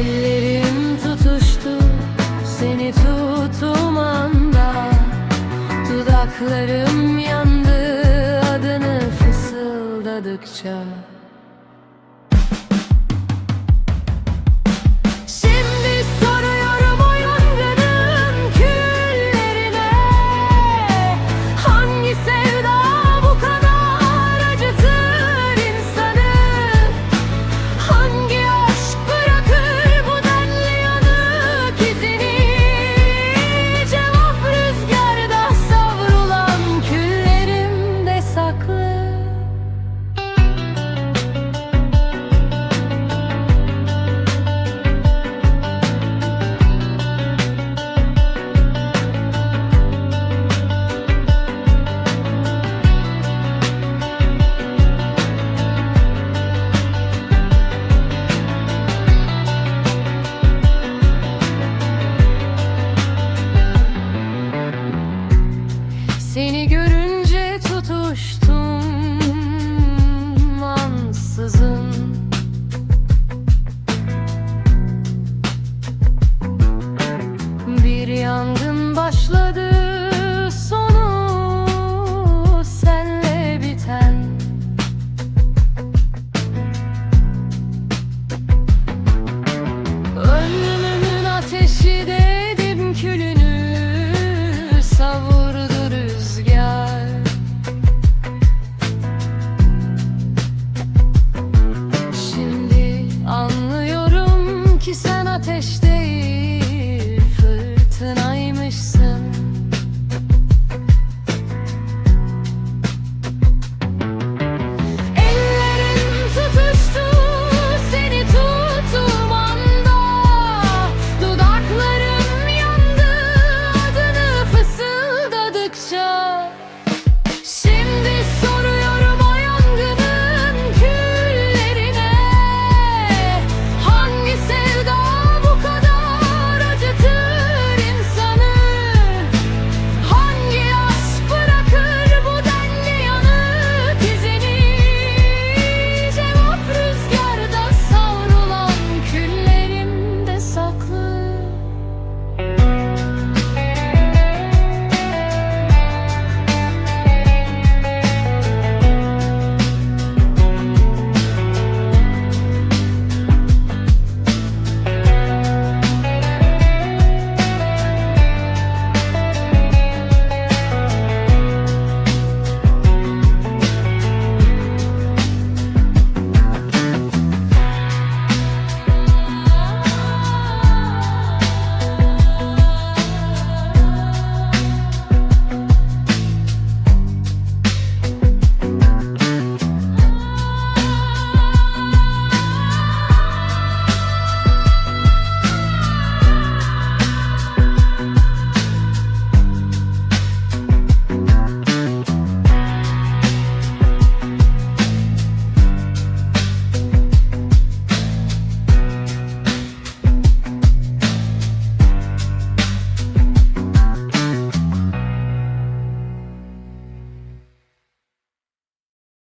Ellerim tutuştu seni tuttum Dudaklarım yandı adını fısıldadıkça. Başladı sonu senle biten. Ömrümün ateşi dedim külünü savurdu rüzgar. Şimdi anlıyorum ki sen ateşte